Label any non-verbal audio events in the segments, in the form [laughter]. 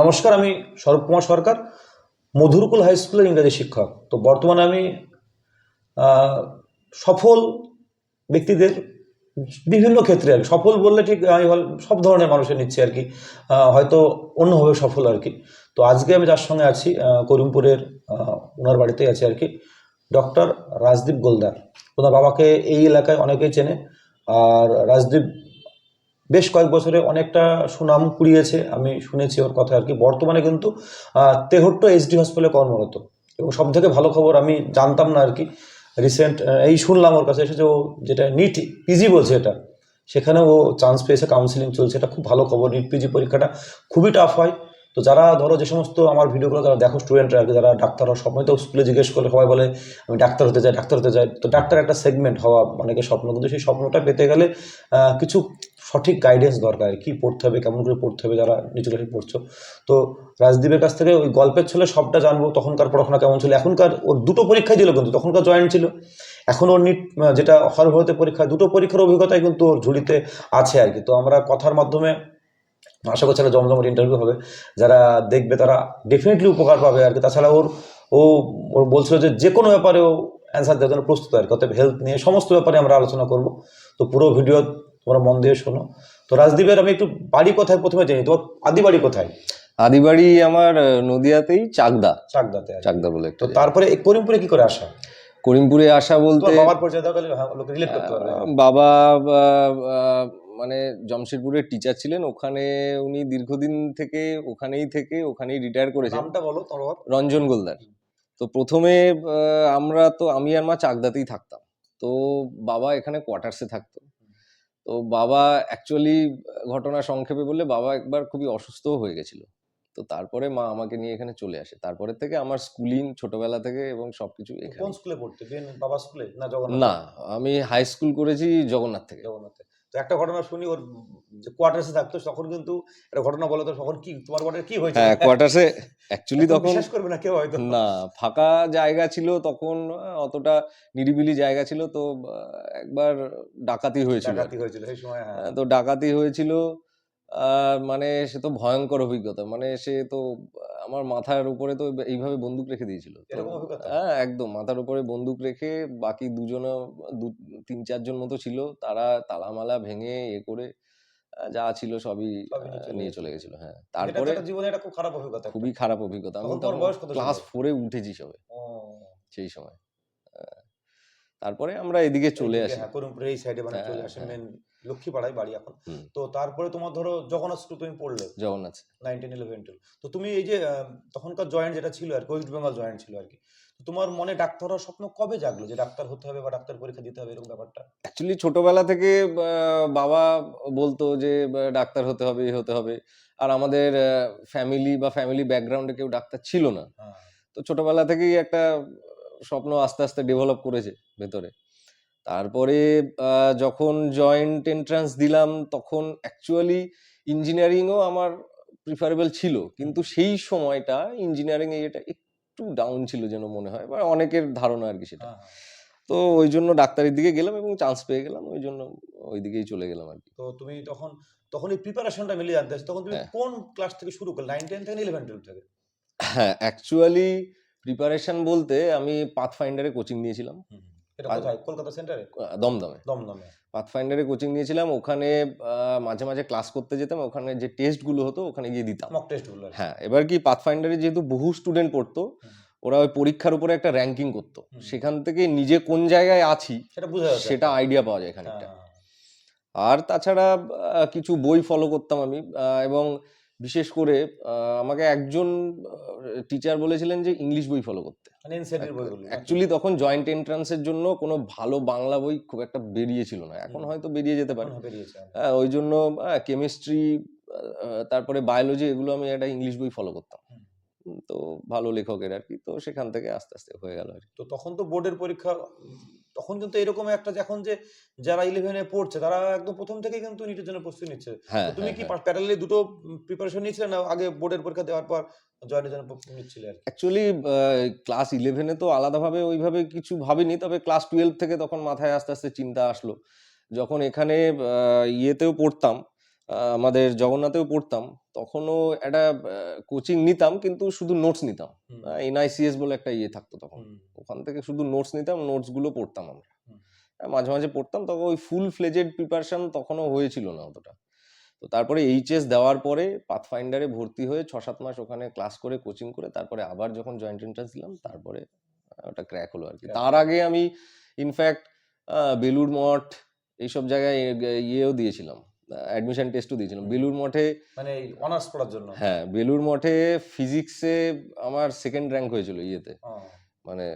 নমস্কার, আমি স্বরূপ কুমার সরকার, মধুরকুল হাই স্কুলের ইংরেজি শিক্ষক। তো বর্তমানে আমি সফল ব্যক্তিদের বিভিন্ন ক্ষেত্রে আর সফল বললে ঠিক আমি সব ধরনের মানুষের নিচ্ছি আর কি হয়তো অন্যভাবে সফল আর কি। তো আজকে আমি যার সঙ্গে আছি করিমপুরের ওনার বাড়িতেই আছি আর কি, ডক্টর রাজদীপ গোলদার। ওনার বাবাকে এই এলাকায় অনেকেই চেনে, আর রাজদীপ বেশ কয়েক বছরে অনেকটা সুনাম কুড়িয়েছে, আমি শুনেছি ওর কথা আর কি। বর্তমানে কিন্তু তেহট্ট এইচডি হসপিটালে কর্মরত। এবং সব থেকে ভালো খবর আমি জানতাম না আর কি রিসেন্ট এই শুনলাম ওর কাছে, এসেছে ও যেটা নিট পিজি বলছে এটা। সেখানে ও চান্স পেয়েছে কাউন্সিলিং চলছে, এটা খুব ভালো খবর নিট পিজি পরীক্ষাটা খুবই টাফ হয়। তো যারা, ধরো যে সমস্ত আমার ভিডিওগুলো যারা দেখো স্টুডেন্টরা আর কি, যারা ডাক্তার হওয়ার সময় তো স্কুলে জিজ্ঞেস করলে সবাই বলে, আমি ডাক্তার হতে চাই, ডাক্তার হতে চাই। তো ডাক্তার একটা সেগমেন্ট হওয়া অনেকের স্বপ্ন, কিন্তু সেই স্বপ্নটা পেতে গেলে কিছু সঠিক গাইডেন্স দরকার, কি পড়তে হবে, কেমন করে পড়তে হবে যারা নিচু ক্লাসে পড়ছো। তো রাজদীপের কাছ থেকে ওই গল্পের ছেলে সবটা জানব, তখনকার পড়াশোনা কেমন ছিল। এখনকার ওর দুটো পরীক্ষাই দিল কিন্তু, তখনকার জয়েন্ট ছিল। এখন ওর নিট যেটা সর্বভারতীয় পরীক্ষা, দুটো পরীক্ষার অভিজ্ঞতাই কিন্তু ওর ঝুড়িতে আছে আর কি। তো আমরা কথার মাধ্যমে আশা করছি একটা জমজমট ইন্টারভিউ হবে। যারা দেখবে তারা ডেফিনেটলি উপকার পাবে আর কি। তাছাড়া ওর, ও, ওর বলছিল যে যে কোনো ব্যাপারে ও অ্যান্সার দেওয়ার জন্য প্রস্তুত আর কি। অতএব হেলথ নিয়ে সমস্ত ব্যাপারে আমরা আলোচনা করব। তো পুরো ভিডিও তোমরা মন দিয়ে শোনো। তো রাজদীপের আমি একটু বাড়ি কোথায় প্রথমে জানি তোমার আদি বাড়ি কোথায়? আদিবাড়ি আমার নদিয়াতেই চাকদা। চাকদাতে চাকদা বলে তো তারপরে করিমপুরে কি করে আসা? করিমপুরে আসা বলতে বাবার পরিচয় হ্যাঁ, লোকে রিলেট করতে পারবে বাবা মানে জমশেদপুরের টিচার ছিলেন ওখানে উনি দীর্ঘদিন থেকে ওখানেই থেকে ওখানেই রিটায়ার করেছেন। নামটা বলো তোমার রঞ্জন গোলদার। তো প্রথমে আমরা তো আমি আর মা চাকদাতেই থাকতাম। তো বাবা এখানে কোয়ার্টার্সে থাকতো। তো বাবা অ্যাকচুয়ালি ঘটনা সংক্ষেপে বলে বাবা একবার খুবই অসুস্থও হয়ে গেছিল। তো তারপরে মা আমাকে নিয়ে এখানে চলে আসে। তারপরে থেকে আমার স্কুলিং ছোটবেলা থেকে এবং সবকিছু কোন স্কুলে পড়তে? বাবা স্কুলে না জগন্নাথ? না আমি হাই স্কুল করেছি জগন্নাথ থেকে। জগন্নাথে তো একটা ঘটনা শুনি ওর যে কোয়ার্টার্সে থাকতো তখন কিন্তু একটা ঘটনা বলো তো তখন কি তোমার কোয়ার্টারে কি হয়েছে হ্যাঁ কোয়ার্টার্সে অ্যাকচুয়ালি তখন বিশ্বাস করবে না কেউ হয়তো। না ফাঁকা জায়গা ছিল তখন অতটা নিরিবিলি জায়গা ছিল তো একবার ডাকাতি হয়েছিল ডাকাতি হয়েছিল সেই সময় হ্যাঁ। তো ডাকাতি হয়েছিল আর মানে সে তো ভয়ঙ্কর অভিজ্ঞতা মানে সে তো আমার মাথার উপরে তো এইভাবে বন্দুক রেখে দিয়েছিল? হ্যাঁ একদম। মাথার উপরে বন্দুক রেখে বাকি দুজনে দু তিন চারজন মতো ছিল। তারা তালামালা ভেঙে এ করে যা ছিল সবই নিয়ে চলে গেছিল হ্যাঁ। তারপরে জীবনে একটা খুব খারাপ অভিজ্ঞতা খুবই খারাপ অভিজ্ঞতা। আমি তখন? ক্লাস ফোরে উঠেছি সবে। সেই সময়। তারপরে আমরা এদিকে চলে আসি। হ্যাঁ, এই সাইডে মানে চলে হ্যাঁ, আসে হ্যাঁ। মেন লক্ষ্মীপাড়ায় বাড়ি এখন। তো তারপরে তোমার ধরো জগন্নাথ স্কুল তুমি পড়লে। জগন্নাথ। Nineteen eleven twelve. তো তুমি এই যে তখনকার জয়েন্ট যেটা ছিল আর কি ওয়েস্ট বেঙ্গল জয়েন্ট ছিল আর কি তো তোমার মনে ডাক্তার হওয়ার স্বপ্ন কবে জাগলো যে ডাক্তার হতে হবে বা ডাক্তার পরীক্ষা দিতে হবে এরকম ব্যাপারটা? অ্যাকচুয়ালি ছোটবেলা থেকে বাবা বলতো যে ডাক্তার হতে হবে হতে হবে। আর আমাদের ফ্যামিলি বা ফ্যামিলি ব্যাকগ্রাউন্ডে কেউ ডাক্তার ছিল না। হ্যাঁ। তো ছোটবেলা থেকেই একটা স্বপ্ন আস্তে আস্তে ডেভেলপ করেছে ভেতরে। তারপরে যখন জয়েন্ট এন্ট্রান্স দিলাম তখন অ্যাকচুয়ালি ইঞ্জিনিয়ারিংও আমার প্রিফারেবল ছিল। কিন্তু সেই সময়টা ইঞ্জিনিয়ারিং এটা একটু ডাউন ছিল যেন মনে হয় বা অনেকের ধারণা আর কি সেটা। হ্যাঁ, হ্যাঁ। তো ওই জন্য ডাক্তারের দিকে গেলাম এবং চান্স পেয়ে গেলাম ওই জন্য ওই দিকেই চলে গেলাম আর কি। তো তুমি তখন তখন এই প্রিপারেশনটা মিলিয়ে জানতে চাচ্ছি, তখন তুমি হ্যাঁ। কোন ক্লাস থেকে শুরু করলে নাইন টেন থেকে ইলেভেন টুয়েলভ থেকে? হ্যাঁ অ্যাকচুয়ালি প্রিপারেশন বলতে আমি পাথ ফাইন্ডারে কোচিং নিয়েছিলাম এটা কোথায়? কলকাতা সেন্টারে দমদমে। দমদমে। পাথ ফাইন্ডারে কোচিং নিয়েছিলাম ওখানে মাঝে মাঝে ক্লাস করতে যেতাম ওখানে যে টেস্টগুলো হতো ওখানে গিয়ে দিতাম। মক। হ্যাঁ এবার কি পাথ ফাইন্ডারে যেহেতু বহু স্টুডেন্ট পড়তো ওরা ওই পরীক্ষার উপরে একটা র্যাঙ্কিং করতো। সেখান থেকে নিজে কোন জায়গায় আছি সেটা আইডিয়া পাওয়া যায় খানিকটা হ্যাঁ। আর তাছাড়া কিছু বই ফলো করতাম আমি এবং বিশেষ করে আমাকে একজন টিচার বলেছিলেন যে ইংলিশ বই ফলো করতে। মানে এনসিআরটির বইগুলো অ্যাকচুয়ালি তখন জয়েন্ট এন্ট্রান্সের জন্য কোনো ভালো বাংলা বই খুব একটা বেরিয়েছিল না। এখন হয়তো বেরিয়ে যেতে পারে। হ্যাঁ, ওই জন্য কেমিস্ট্রি তারপরে বায়োলজি এগুলো আমি একটা ইংলিশ বই ফলো করতাম। তো ভালো লেখকের আর কি। তো সেখান থেকে আস্তে আস্তে হয়ে গেল আর কি। তো তখন তো বোর্ডের পরীক্ষা তখন কিন্তু এরকম একটা এখন যে যারা ইলেভেনে পড়ছে তারা একদম প্রথম থেকে কিন্তু নিটের জন্য প্রস্তুতি নিচ্ছে। হ্যাঁ তুমি হ্যাঁ, কি প্যারালি দুটো প্রিপারেশন নিয়েছিলে না আগে বোর্ডের পরীক্ষা দেওয়ার পর জয়েন্টের জন্য প্রস্তুতি নিচ্ছিলে অ্যাকচুয়ালি ক্লাস ইলেভেনে তো আলাদাভাবে ওইভাবে কিছু ভাবিনি তবে ক্লাস টুয়েলভ থেকে তখন মাথায় আস্তে আস্তে চিন্তা আসলো। যখন এখানে ইয়েতেও পড়তাম আমাদের জগন্নাথেও পড়তাম তখনও একটা কোচিং নিতাম কিন্তু শুধু নোটস নিতাম। এনআইসিএস বলে একটা ইয়ে থাকতো তখন। ওখান থেকে শুধু নোটস নিতাম নোটসগুলো পড়তাম আমরা। মাঝে মাঝে পড়তাম তখন ওই ফুল ফ্লেজেড প্রিপারেশন তখনও হয়েছিল না অতটা। তো তারপরে এইচএস দেওয়ার পরে পাথফাইন্ডারে ভর্তি হয়ে ছ সাত মাস ওখানে ক্লাস করে কোচিং করে তারপরে আবার যখন জয়েন্ট এন্ট্রান্স দিলাম তারপরে ওটা ক্র্যাক হলো আর কি তার আগে আমি ইনফ্যাক্ট বেলুর মঠ এইসব জায়গায় ইয়েও দিয়েছিলাম। অ্যাডমিশন টেস্টও দিয়েছিলাম। বেলুর মঠে মানে অনার্স পড়ার জন্য? হ্যাঁ বেলুর মঠে ফিজিক্সে আমার সেকেন্ড র্যাঙ্ক হয়েছিল ইয়েতে। মানে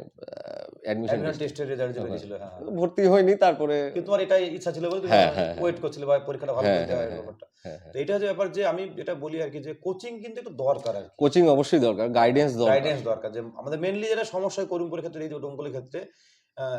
অ্যাডমিশন টেস্টের রেজাল্ট যে বেরিয়েছিল হ্যাঁ। ভর্তি হয়নি তারপরে কিন্তু তোমার এটাই ইচ্ছা ছিল বলে তুমি হ্যাঁ, হ্যাঁ, ওয়েট করছিলে বা পরীক্ষাটা ভালো হ্যাঁ, হয় হ্যাঁ, ব্যাপারটা। হ্যাঁ, হ্যাঁ। তো এটা হচ্ছে ব্যাপার যে আমি যেটা বলি আর কি যে কোচিং কিন্তু একটু দরকার আর কোচিং অবশ্যই দরকার গাইডেন্স দরকার। গাইডেন্স দরকার। যে আমাদের মেনলি যেটা সমস্যা হয় করিমপুরের ক্ষেত্রে এই ডোমকলের ক্ষেত্রে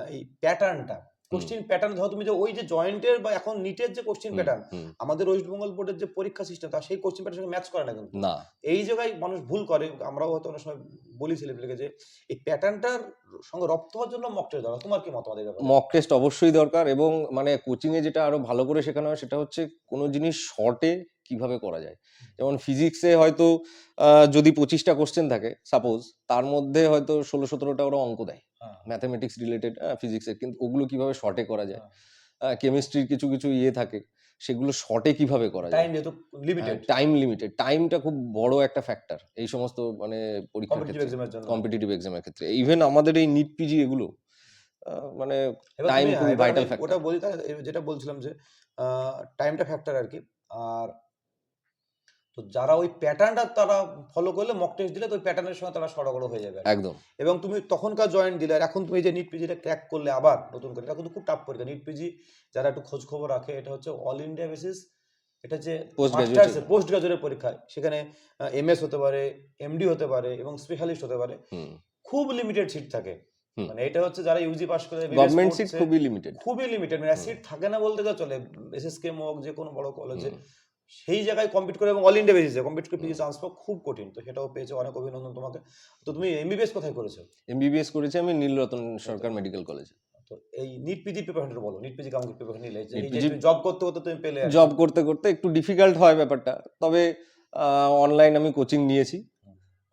এই প্যাটার্নটা কোশ্চিন প্যাটার্ন ধরো তুমি যে ওই যে জয়েন্টের বা এখন নিটের যে কোশ্চিন প্যাটার্ন আমাদের ওয়েস্ট বেঙ্গল বোর্ডের যে পরীক্ষা সিস্টেম তা সেই কোশ্চিন প্যাটার্নের সঙ্গে ম্যাচ করে না কিন্তু। না। এই জায়গায় মানুষ ভুল করে আমরাও হয়তো অনেক সময় বলি ছেলেপেলেকে যে এই প্যাটার্নটার সঙ্গে রপ্ত হওয়ার জন্য মক টেস্ট দরকার তোমার কি মতামত এই মক টেস্ট অবশ্যই দরকার এবং মানে কোচিং এ যেটা আরও ভালো করে শেখানো হয় সেটা হচ্ছে কোনো জিনিস শর্টে কীভাবে করা যায়। যেমন ফিজিক্সে হয়তো যদি পঁচিশটা কোশ্চেন থাকে সাপোজ তার মধ্যে হয়তো ষোলো সতেরোটা ওরা অঙ্ক দেয়। ম্যাথামেটিক্স রিলেটেড ফিজিক্সের কিন্তু ওগুলো কীভাবে শর্টে করা যায়? হ্যাঁ। কেমিস্ট্রির কিছু কিছু ইয়ে থাকে সেগুলো শর্টে কীভাবে করা যায়? টাইম যেহেতু লিমিটেড টাইম লিমিটেড টাইমটা খুব বড় একটা ফ্যাক্টর এই সমস্ত মানে পরীক্ষার কম্পিটিটিভ ক্ষেত্রে। এক্সামের কম্পিটিটিভ এক্সামের ক্ষেত্রে। ইভেন আমাদের এই নিট পিজি এগুলো মানে এবার vital আমি factor. ওটা বলি যেটা বলছিলাম যে টাইমটা ফ্যাক্টর আর কি। আর তো যারা ওই প্যাটার্নটা তারা ফলো করলে মক টেস্ট দিলে তো ওই প্যাটার্নের সঙ্গে তারা সড়গড় হয়ে যাবে একদম। এবং তুমি তখনকার জয়েন্ট দিলে আর এখন তুমি যে নিট পিজিটা ক্র্যাক করলে আবার নতুন করে এটা কিন্তু খুব টাফ পরীক্ষা। নিট পিজি যারা একটু খোঁজ খবর রাখে এটা হচ্ছে অল ইন্ডিয়া বেসিস এটা graduate. পোস্ট গ্রাজুয়েটের পরীক্ষায় সেখানে এমএস হতে পারে এমডি হতে পারে এবং স্পেশালিস্ট হতে পারে। খুব লিমিটেড সিট থাকে। মানে এটা হচ্ছে যারা ইউজি পাস করে গভর্নমেন্ট সিট খুবই লিমিটেড খুবই লিমিটেড মানে সিট থাকে না বলতে যা চলে। এসএসকে হোক যে কোনো বড় কলেজে সেই জায়গায় কম্পিট করে এবং অল ইন্ডিয়া বেসিসে কম্পিট করে পিজি। চান্স পাওয়া খুব কঠিন তো সেটাও পেয়েছে অনেক অভিনন্দন তোমাকে তো তুমি এমবিবিএস কোথায় করেছ এমবিবিএস করেছি আমি নীলরতন সরকার মেডিকেল কলেজে তো এই নিট পিজি প্রিপারেশনটা বলো নিট পিজি কেমন প্রিপারেশন নিলে জব করতে করতে তুমি পেলে জব করতে করতে একটু ডিফিকাল্ট হয় ব্যাপারটা তবে অনলাইন আমি কোচিং নিয়েছি।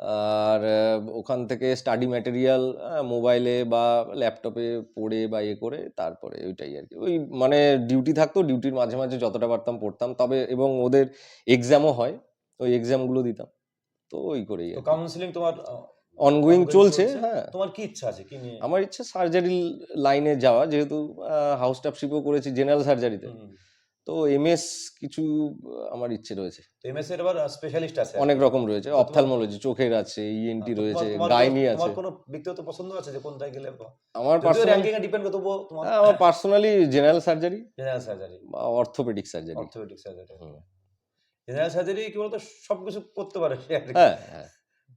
আর ওখান থেকে স্টাডি ম্যাটেরিয়াল মোবাইলে বা ল্যাপটপে পড়ে বা ইয়ে করে তারপরে ওইটাই আর কি। ওই মানে ডিউটি থাকতো ডিউটির মাঝে মাঝে যতটা পারতাম পড়তাম। তবে এবং ওদের এক্সামও হয় ওই এক্সামগুলো দিতাম। তো ওই করেই কাউন্সিলিং তোমার অনগোয়িং চলছে? হ্যাঁ। তোমার কি ইচ্ছা আছে কি নিয়ে? আমার ইচ্ছে সার্জারি লাইনে যাওয়া যেহেতু হাউস স্টাফশিপও করেছি জেনারেল সার্জারিতে। তো এমএস কিছু আমার ইচ্ছে রয়েছে। এমএস এর আবার স্পেশালিস্ট আছে? অনেক রকম রয়েছে। অপথ্যালমোলজি চোখের আছে ইএনটি তো রয়েছে গাইনি আছে তোমার কোনো ব্যক্তিগত পছন্দ আছে যে কোনটায় গেলে আমার পার্সোনালি র্যাঙ্কিং এ ডিপেন্ড করতে তোমার আমার personally general surgery general surgery বা orthopaedic surgery orthopaedic surgery general surgery কি বলতো? সবকিছু করতে পারে। হ্যাঁ হ্যাঁ।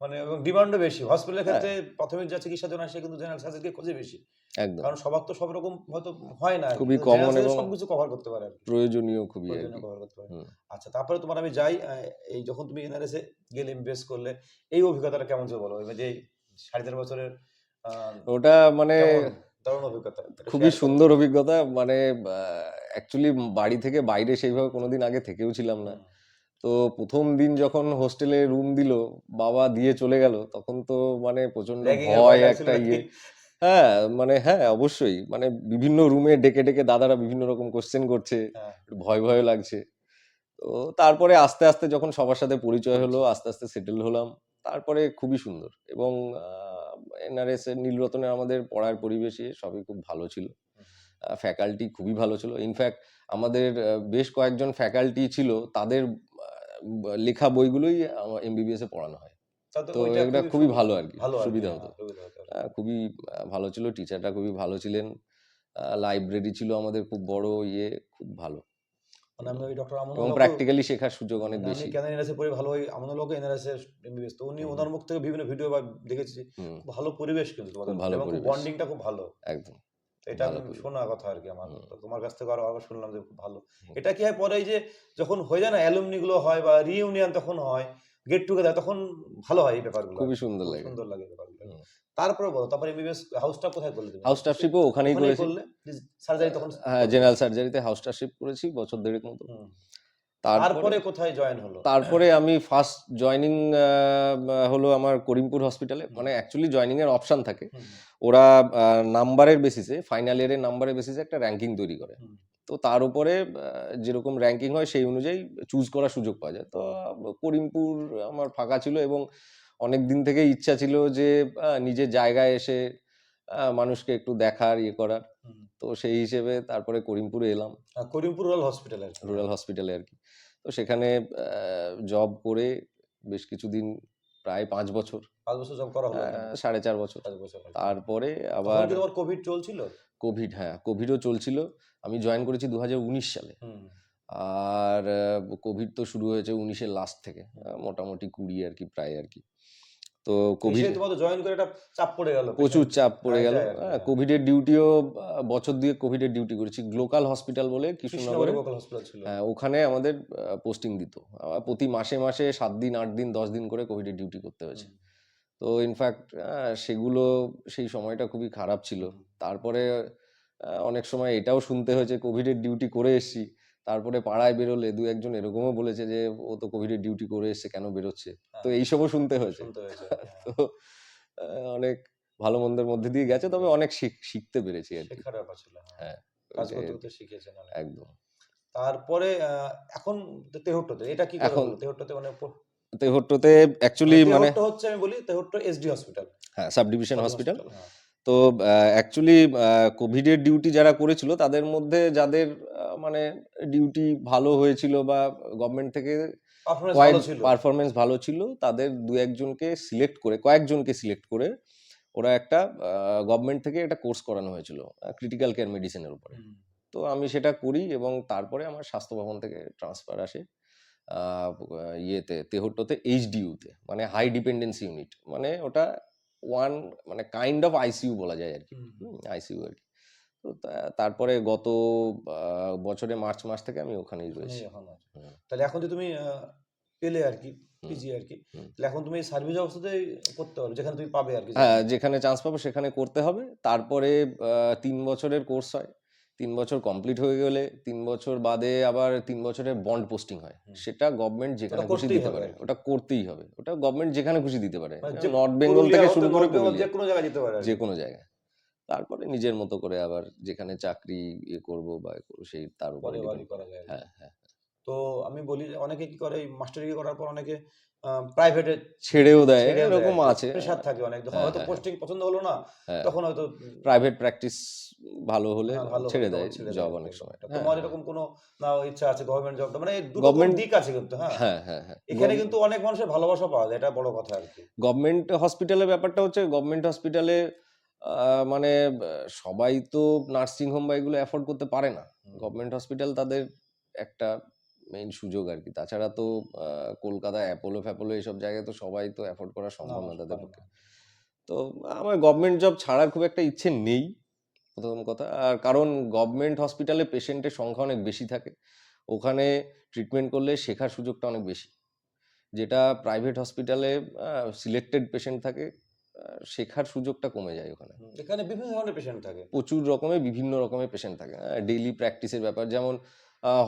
মানে এবং ডিমান্ডও বেশি। হসপিটালের ক্ষেত্রে প্রাথমিক যা চিকিৎসার জন্য সে কিন্তু জেনারেল খোঁজে বেশি। একদম। কারণ সবার তো সব রকম হয়তো হয় না। খুবই surgery এবং- সবকিছু কভার করতে পারে প্রয়োজনীয় খুবই কভার করতে পারে। আচ্ছা তারপরে তোমার আমি যাই এই যখন তুমি এনআরএসে গেলে এমবিএস করলে এই অভিজ্ঞতাটা কেমন ছিল বলো? যে সাড়ে চার বছরের ওটা মানে কেমন দারুণ অভিজ্ঞতা। খুবই সুন্দর অভিজ্ঞতা। মানে অ্যাকচুয়ালি বাড়ি থেকে বাইরে সেইভাবে কোনোদিন আগে থেকেও ছিলাম না। তো প্রথম দিন যখন হোস্টেলে রুম দিল বাবা দিয়ে চলে গেল তখন তো মানে প্রচণ্ড ভয় একটা ইয়ে। হ্যাঁ মানে হ্যাঁ অবশ্যই। মানে বিভিন্ন রুমে ডেকে ডেকে দাদারা বিভিন্ন রকম কোশ্চেন করছে হ্যাঁ। ভয় ভয় লাগছে। তো তারপরে আস্তে আস্তে যখন সবার সাথে পরিচয় হলো আস্তে আস্তে সেটেল হলাম। তারপরে খুবই সুন্দর। এবং এনআরএস এর নীলরতনের আমাদের পড়ার পরিবেশে সবই খুব ভালো ছিল। ফ্যাকাল্টি খুবই ভালো ছিল। ইনফ্যাক্ট আমাদের বেশ কয়েকজন ফ্যাকাল্টি ছিল। তাদের লেখা বইগুলোই এমবিবিএস এ পড়ানো হয়। তো এটা খুবই ভালো আর কি সুবিধা হ্যাঁ, হতো। সুবিধা হতো। আহ, খুবই ভালো ছিল টিচারটা খুবই ভালো ছিলেন। লাইব্রেরি ছিল আমাদের খুব বড় ইয়ে খুব ভালো। মানে এবং প্র্যাকটিক্যালি শেখার সুযোগ অনেক বেশি। কেন এনআরএসে পড়ে ভালো ওই আমন লোক এনআরএসে এমবিবিএস তো উনি ওনার মুখ থেকে বিভিন্ন ভিডিও বা দেখেছি। ভালো পরিবেশ কিন্তু ভালো এবং বন্ডিংটা খুব ভালো। একদম। এটা। শোনা কথা আর কি আমার তোমার কাছ থেকে আরও আবার শুনলাম যে খুব ভালো। এটা কি হয় পরে যে যখন হয়ে যায় না অ্যালুমনি গুলো হয় বা রিউনিয়ন তখন হয় গেট টুগেদার তখন ভালো হয় এই ব্যাপারগুলো খুবই সুন্দর লাগে। সুন্দর লাগে ব্যাপারগুলো। তারপরে বলো তারপরে এমবিবিএস হাউসটা কোথায় করলে তুমি? হাউস স্টাফশিপও ওখানেই ওখানেই করেছি। সার্জারি তখন হ্যাঁ জেনারেল সার্জারিতে হাউস স্টাফশিপ করেছি বছর দেড়েক মতো। তারপরে কোথায় জয়েন হলো? তারপরে আমি ফার্স্ট জয়নিং হলো আমার করিমপুর হসপিটালে মানে অ্যাকচুয়ালি জয়নিং এর অপশন থাকে। ওরা নাম্বারের বেসিসে ফাইনাল ইয়ারের নাম্বারের বেসিসে একটা র্যাঙ্কিং তৈরি করে। তো তার উপরে যেরকম র্যাঙ্কিং হয় সেই অনুযায়ী চুজ করার সুযোগ পাওয়া যায়। তো করিমপুর আমার ফাঁকা ছিল এবং অনেক দিন থেকে ইচ্ছা ছিল যে নিজের জায়গায় এসে মানুষকে একটু দেখার ইয়ে করার। তো সেই হিসেবে তারপরে করিমপুরে এলাম। আহ, করিমপুর রুরাল হসপিটাল। রুরাল হসপিটালে আর কি। তো সেখানে জব করে বেশ কিছুদিন প্রায় পাঁচ বছর। পাঁচ বছর জব করা হলো সাড়ে চার বছর। বছর তারপরে আবার কোভিড চলছিল? কোভিড হ্যাঁ কোভিডও চলছিল। আমি জয়েন করেছি দু হাজার উনিশ সালে। আর কোভিড তো শুরু হয়েছে উনিশের লাস্ট থেকে। মোটামুটি কুড়ি আর কি প্রায় আর কি। তো কোভিড তোমাদের জয়েন করে একটা চাপ পড়ে গেল প্রচুর চাপ পড়ে হ্যাঁ, গেল এটাই আর হ্যাঁ। কোভিডের ডিউটিও বছর দিয়ে কোভিডের ডিউটি করেছি। গ্লোকাল হসপিটাল বলে কৃষ্ণনগরে। হ্যাঁ ওখানে আমাদের পোস্টিং দিত। প্রতি মাসে মাসে সাত দিন আট দিন দশ দিন করে কোভিডের ডিউটি করতে হয়েছে। তো ইনফ্যাক্ট সেগুলো সেই সময়টা খুবই খারাপ ছিল। তারপরে অনেক সময় এটাও শুনতে হয়েছে কোভিডের ডিউটি করে এসেছি। তারপরে পাড়ায় বেরোলে দু একজন এরকমও বলেছে যে ও তো কোভিডের ডিউটি করে এসছে কেন বেরোচ্ছে তো হ্যাঁ, এইসবও শুনতে হয়েছে শুনতে হয়েছে [laughs] তো অনেক ভালো মন্দের মধ্যে দিয়ে গেছে তবে অনেক শিখ- শিখতে পেরেছি আর কি হ্যাঁ। হ্যাঁ। একদম তারপরে এখন তো তেহট্টতে এটা কি এখন-? তেহট্টতে মানে তেহট্টতে অ্যাকচুয়ালি মানে হচ্ছে আমি বলি তেহট্ট এসডি হসপিটাল হ্যাঁ সাব ডিভিশন হসপিটাল হ্যাঁ। তো অ্যাকচুয়ালি কোভিডের ডিউটি যারা করেছিল তাদের মধ্যে যাদের মানে ডিউটি ভালো হয়েছিল বা গভর্নমেন্ট থেকে পারফরমেন্স ভালো ছিল। তাদের দু একজনকে সিলেক্ট করে কয়েকজনকে সিলেক্ট করে ওরা একটা গভর্নমেন্ট থেকে একটা কোর্স করানো হয়েছিল ক্রিটিক্যাল কেয়ার মেডিসিনের উপরে। তো আমি সেটা করি এবং তারপরে আমার স্বাস্থ্য ভবন থেকে ট্রান্সফার আসে ইয়েতে তেহট্টতে এইচডিইউতে মানে হাই ডিপেন্ডেন্সি ইউনিট মানে ওটা ওয়ান মানে কাইন্ড অফ আইসিইউ বলা যায় আর কি আইসিইউ আর কি তো তারপরে গত বছরে মার্চ মাস থেকে আমি ওখানেই রয়েছি। তাহলে এখন যে তুমি পেলে আর কি পিজি আর কি তাহলে এখন তুমি সার্ভিস অবস্থাতেই করতে পারবে যেখানে তুমি পাবে আর কি হ্যাঁ যেখানে। চান্স পাবো সেখানে করতে হবে। তারপরে তিন বছরের কোর্স হয়। তিন বছর কমপ্লিট হয়ে গেলে তিন বছর বাদে আবার তিন বছরে বন্ড পোস্টিং হয়। সেটা গভর্নমেন্ট যেখানে খুশি দিতে পারে। ওটা করতেই হবে। ওটা গভর্নমেন্ট যেখানে খুশি দিতে পারে। মানে নর্থ বেঙ্গল থেকে শুরু করে যে কোনো জায়গায় যেতে পারে। যে কোনো জায়গায়। তারপরে নিজের মতো করে আবার যেখানে চাকরি ইয়ে করব বা সেই তার উপরে। হ্যাঁ হ্যাঁ। তো আমি বলি অনেকে কি করে মাস্টার ডিগ্রি করার পর অনেকে প্রাইভেটে ছেড়েও দেয় এরকম আছে। প্রেশার থাকে অনেক। যখন হ্যাঁ, হয়তো হ্যাঁ, পোস্টিং পছন্দ হলো না হ্যাঁ। তখন হয়তো প্রাইভেট প্র্যাকটিস ভালো হলে হ্যাঁ, ছেড়ে দেয় জব অনেক সময়। হ্যাঁ, তোমার হ্যাঁ। এরকম কোনো না ইচ্ছা আছে গভর্নমেন্ট জবটা মানে Government- দিক আছে কিন্তু হ্যাঁ। হ্যাঁ হ্যাঁ হ্যাঁ। এখানে কিন্তু অনেক মানুষের ভালোবাসা পাওয়া যায় এটা বড় কথা আর কি। গভর্নমেন্ট হসপিটালের ব্যাপারটা হচ্ছে গভর্নমেন্ট হসপিটালে মানে সবাই তো নার্সিং হোম বা এগুলো অ্যাফোর্ড করতে পারে না। গভর্নমেন্ট হসপিটাল তাদের একটা মেইন সুযোগ আর কি তাছাড়া তো কলকাতা অ্যাপোলো ফ্যাপোলো এইসব জায়গায় তো সবাই তো অ্যাফোর্ড করা সম্ভব না তাদের পক্ষে। তো আমার গভর্নমেন্ট জব ছাড়ার খুব একটা ইচ্ছে নেই প্রথম কথা। আর কারণ গভর্নমেন্ট হসপিটালে পেশেন্টের সংখ্যা অনেক বেশি থাকে। ওখানে ট্রিটমেন্ট করলে শেখার সুযোগটা অনেক বেশি। যেটা প্রাইভেট হসপিটালে সিলেক্টেড পেশেন্ট থাকে শেখার সুযোগটা কমে যায় ওখানে। এখানে বিভিন্ন ধরনের পেশেন্ট থাকে। প্রচুর রকমের বিভিন্ন রকমের পেশেন্ট থাকে। ডেইলি প্র্যাকটিসের ব্যাপার। যেমন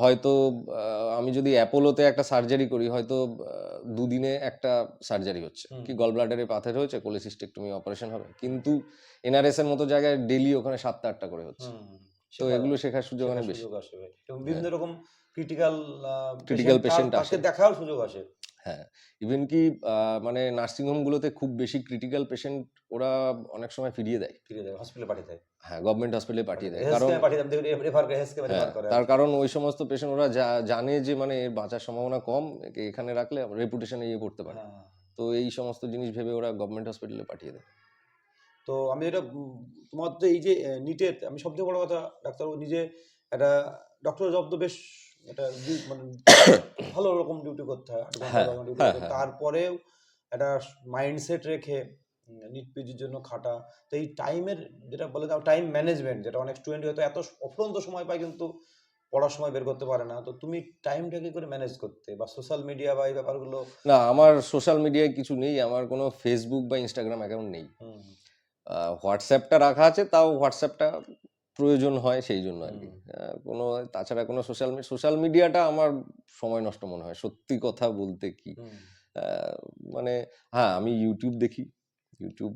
হয়তো আমি যদি অ্যাপোলোতে একটা সার্জারি করি হয়তো দুদিনে একটা সার্জারি হচ্ছে। কি গল ব্লাডারে পাথের হয়েছে কোলেসিস্টেকটমি অপারেশন হবে? কিন্তু এনআরএস এর মতো জায়গায় ডেইলি ওখানে সাতটা আটটা করে হচ্ছে। তো এগুলো শেখার সুযোগ ওখানে অনেক বেশি। এবং বিভিন্ন রকম ক্রিটিক্যাল ক্রিটিক্যাল পেশেন্ট আসে। দেখার সুযোগ আসে। হ্যাঁ ইভেন কি মানে নার্সিং হোমগুলোতে খুব বেশি ক্রিটিক্যাল পেশেন্ট ওরা অনেক সময় ফিরিয়ে দেয়। ফিরিয়ে দেয় হসপিটালে পাঠিয়ে দেয়। হ্যাঁ গভর্নমেন্ট হসপিটালে পাঠিয়ে দেয়। কারণ হ্যাঁ, তার কারণ ওই সমস্ত পেশেন্ট ওরা জানে যে মানে এর বাঁচার সম্ভাবনা কম এখানে রাখলে রেপুটেশনে ইয়ে করতে পারে। হ্যাঁ। তো এই সমস্ত জিনিস ভেবে ওরা গভর্নমেন্ট হসপিটালে পাঠিয়ে দেয়। তো আমি এটা তোমার তো এই যে নিটের আমি সবথেকে বড় কথা ডাক্তারবাবু নিজে একটা ডক্টর জব তো বেশ এটা মানে [coughs] ভালো রকম ডিউটি করতে হয় হ্যাঁ, হ্যাঁ, হয়। তারপরেও একটা মাইন্ডসেট রেখে নিট পিজির জন্য খাটা। তো এই টাইমের যেটা বলে দাও টাইম ম্যানেজমেন্ট যেটা অনেক স্টুডেন্ট হয়তো এত অফুরন্ত সময় পায় কিন্তু পড়ার সময় বের করতে পারে না। তো তুমি টাইমটা কি করে ম্যানেজ করতে? বা সোশ্যাল মিডিয়া বা এই ব্যাপারগুলো? না আমার সোশ্যাল মিডিয়ায় কিছু নেই আমার কোনো ফেসবুক বা ইনস্টাগ্রাম অ্যাকাউন্ট নেই। হোয়াটসঅ্যাপটা রাখা আছে তাও হোয়াটসঅ্যাপটা প্রয়োজন হয় সেই জন্য আর কি কোনো তাছাড়া কোনো সোশ্যাল সোশ্যাল মিডিয়াটা আমার সময় নষ্ট মনে হয় সত্যি কথা বলতে কি। মানে হ্যাঁ আমি ইউটিউব দেখি। ইউটিউব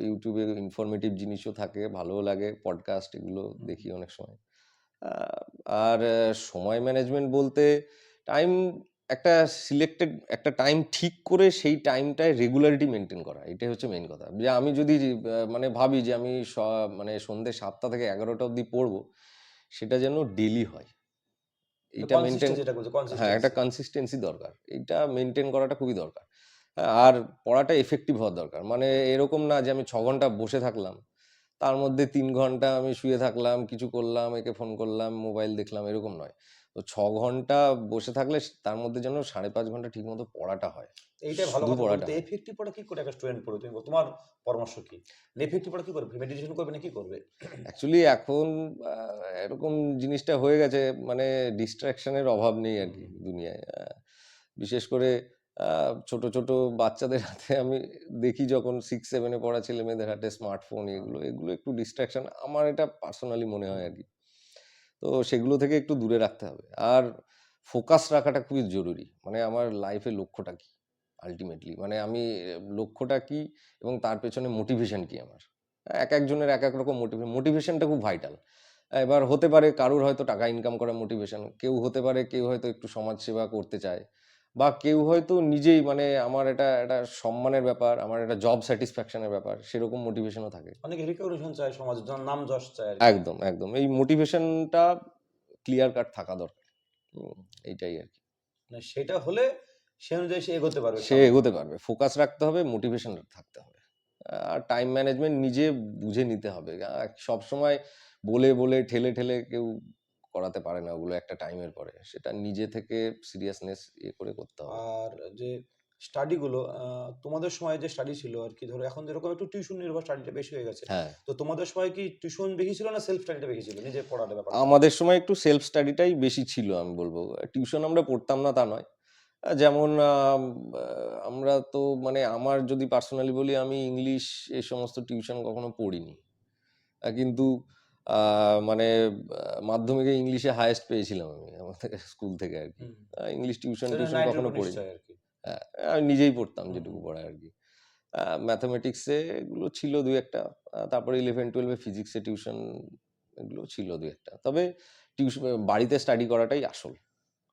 ইউটিউবে ইনফরমেটিভ জিনিসও থাকে ভালোও লাগে পডকাস্ট এগুলো দেখি অনেক সময়। আর সময় ম্যানেজমেন্ট বলতে টাইম একটা সিলেক্টেড একটা টাইম ঠিক করে সেই টাইমটায় রেগুলারিটি মেনটেন করা এটাই হচ্ছে মেইন কথা। যে আমি যদি মানে ভাবি যে আমি স- মানে সন্ধ্যে সাতটা থেকে এগারোটা অবধি পড়ব সেটা যেন ডেলি হয়। এটা মেনটেন হ্যাঁ একটা কনসিস্টেন্সি দরকার। এটা মেনটেন করাটা খুবই দরকার। হ্যাঁ, আর পড়াটা এফেক্টিভ হওয়ার দরকার। মানে এরকম না যে আমি ছ ঘণ্টা বসে থাকলাম তার মধ্যে তিন ঘণ্টা আমি শুয়ে থাকলাম কিছু করলাম একে ফোন করলাম মোবাইল দেখলাম এরকম নয়। তো ছ ঘণ্টা বসে থাকলে তার মধ্যে যেন সাড়ে পাঁচ ঘণ্টা ঠিক মতো পড়াটা হয়। এইটাই ভালো পড়াটা এফেক্টিভ পড়া কি করে একটা স্টুডেন্ট পড়বে? তুমি তোমার পরামর্শ কি? এফেক্টিভ পড়া কি করবে? মেডিটেশন করবে না কি করবে? অ্যাকচুয়ালি এখন এরকম জিনিসটা হয়ে গেছে মানে ডিস্ট্রাকশনের অভাব নেই আর কি দুনিয়ায়। বিশেষ করে ছোট ছোট বাচ্চাদের হাতে আমি দেখি যখন সিক্স সেভেনে পড়া ছেলে মেয়েদের হাতে স্মার্টফোন এগুলো এগুলো একটু ডিস্ট্রাকশন আমার এটা পার্সোনালি মনে হয় আর কি। তো সেগুলো থেকে একটু দূরে রাখতে হবে। আর ফোকাস রাখাটা খুবই জরুরি। মানে আমার লাইফে লক্ষ্যটা কি আলটিমেটলি মানে আমি লক্ষ্যটা কি এবং তার পেছনে মোটিভেশন কি আমার? এক একজনের এক এক রকম মোটিভেশন মোটিভেশনটা খুব ভাইটাল এবার হতে পারে কারুর হয়তো টাকা ইনকাম করার মোটিভেশন কেউ হতে পারে কেউ হয়তো একটু সমাজসেবা করতে চায়। বা কেউ হয়তো নিজেই মানে আমার এটা একটা সম্মানের ব্যাপার আমার একটা জব স্যাটিসফ্যাকশনের ব্যাপার সেরকম মোটিভেশনও থাকে। অনেক রিকগনিশন চায় সমাজের জন্য নাম যশ চায় একদম একদম। এই মোটিভেশনটা ক্লিয়ার কাট থাকা দরকার। এইটাই আর কি। মানে সেটা হলে সে অনুযায়ী সে এগোতে পারবে সে এগোতে পারবে। ফোকাস রাখতে হবে মোটিভেশন থাকতে হবে। আর টাইম ম্যানেজমেন্ট নিজে বুঝে নিতে হবে। সব সময় বলে বলে ঠেলে ঠেলে কেউ করাতে পারে না ওগুলো একটা টাইমের পরে। সেটা নিজে থেকে সিরিয়াসনেস ইয়ে করে করতে হবে। আর যে স্টাডিগুলো তোমাদের সময় যে স্টাডি ছিল আর কি ধরো এখন যেরকম একটু টিউশন নির্ভর স্টাডিটা বেশি হয়ে গেছে হ্যাঁ। তো তোমাদের সময় কি টিউশন বেশি ছিল না সেলফ স্টাডিটা বেশি ছিল? নিজে পড়াটা ব্যাপার। আমাদের সময় একটু সেলফ স্টাডিটাই বেশি ছিল আমি বলব। টিউশন আমরা পড়তাম না তা নয়। যেমন আমরা তো মানে আমার যদি পার্সোনালি বলি আমি ইংলিশ এই সমস্ত টিউশন কখনো পড়িনি। কিন্তু মানে মাধ্যমিকে ইংলিশে হায়েস্ট পেয়েছিলাম আমি আমাদের স্কুল থেকে আর কি। ইংলিশ টিউশন টিউশন কখনো কি। হ্যাঁ, আমি নিজেই পড়তাম যেটুকু পড়ায় আর কি। ম্যাথামেটিক্সে এগুলো ছিল দুই একটা তারপরে ইলেভেন টুয়েলভে ফিজিক্সে টিউশন এগুলো ছিল দুই একটা। তবে টিউশন বাড়িতে স্টাডি করাটাই আসল।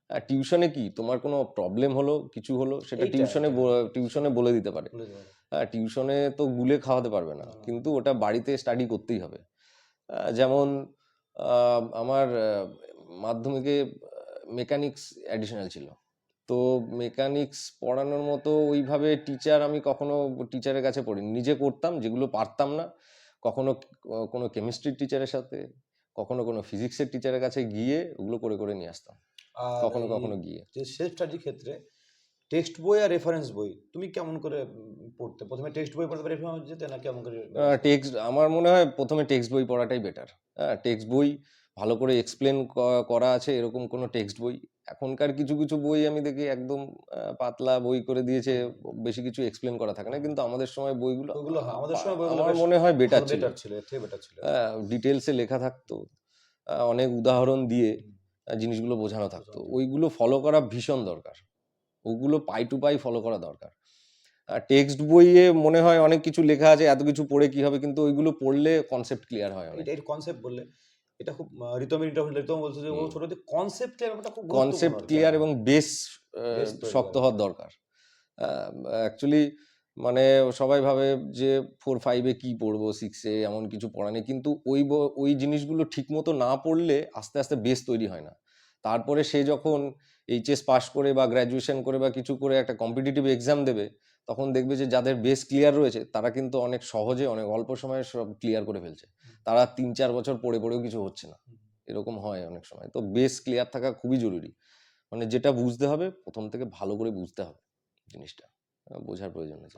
আর টিউশনে কি তোমার কোনো প্রবলেম হলো কিছু হলো সেটা টিউশনে টিউশনে বলে দিতে পারে। হ্যাঁ টিউশনে তো গুলে খাওয়াতে পারবে না। না। কিন্তু ওটা বাড়িতে স্টাডি করতেই হবে। যেমন আমার মাধ্যমিকে মেকানিক্স অ্যাডিশনাল ছিল। তো মেকানিক্স পড়ানোর মতো ওইভাবে টিচার আমি কখনো টিচারের কাছে পড়িনি। নিজে করতাম যেগুলো পারতাম না। কখনো কোনো কেমিস্ট্রির টিচারের সাথে কখনো কোনো ফিজিক্সের টিচারের কাছে গিয়ে ওগুলো করে করে নিয়ে আসতাম। কখনো কখনো গিয়ে। সেলফ স্টাডির ক্ষেত্রে টেক্সট বই আর রেফারেন্স বই তুমি কেমন করে পড়তে? প্রথমে টেক্সট বই পড়তে রেফারেন্স যেতে না কেমন করে? টেক্সট আমার মনে হয় প্রথমে টেক্সট বই পড়াটাই বেটার হ্যাঁ টেক্সট বই ভালো করে এক্সপ্লেন করা আছে এরকম কোনো টেক্সট বই। এখনকার কিছু কিছু বই আমি দেখি একদম পাতলা বই করে দিয়েছে বেশি কিছু এক্সপ্লেন করা থাকে না কিন্তু আমাদের সময় বইগুলো ওগুলো হ্যাঁ, আমাদের সময় বইগুলো আমার মনে হয় বেটার ছিল। বেটার ছিল এর বেটার ছিল। ডিটেলসে লেখা থাকতো অনেক উদাহরণ দিয়ে জিনিসগুলো বোঝানো থাকতো। ওইগুলো ফলো করা ভীষণ দরকার। ওগুলো পাই টু পাই ফলো করা দরকার। আর টেক্সট বইয়ে মনে হয় অনেক কিছু লেখা আছে এত কিছু পড়ে কি হবে কিন্তু ওইগুলো পড়লে কনসেপ্ট ক্লিয়ার হয় অনেক। এটা এর কনসেপ্ট বললে এটা খুব ইন্টারভিউ রিতম বলছে যে ও হুম। ছোট কনসেপ্ট ক্লিয়ার ব্যাপারটা খুব কনসেপ্ট ক্লিয়ার এবং বেস শক্ত হওয়ার দরকার। অ্যাকচুয়ালি মানে সবাই ভাবে যে ফোর ফাইভে কি পড়ব সিক্সে এমন কিছু পড়া নেই কিন্তু ওই ওই জিনিসগুলো ঠিক মতো না পড়লে আস্তে আস্তে বেস তৈরি হয় না। তারপরে সে যখন এইচএস পাশ করে বা গ্র্যাজুয়েশন করে বা কিছু করে একটা কম্পিটিটিভ এক্সাম দেবে, তখন দেখবে যে যাদের বেস ক্লিয়ার রয়েছে, তারা কিন্তু অনেক সহজে, অনেক অল্প সময়ে সব ক্লিয়ার করে ফেলছে। তারা তিন চার বছর পড়ে পড়েও কিছু হচ্ছে না। এরকম হয় অনেক সময়। তো বেস ক্লিয়ার থাকা খুবই জরুরি। মানে যেটা বুঝতে হবে, প্রথম থেকে ভালো করে বুঝতে হবে জিনিসটা। বোঝার প্রয়োজন আছে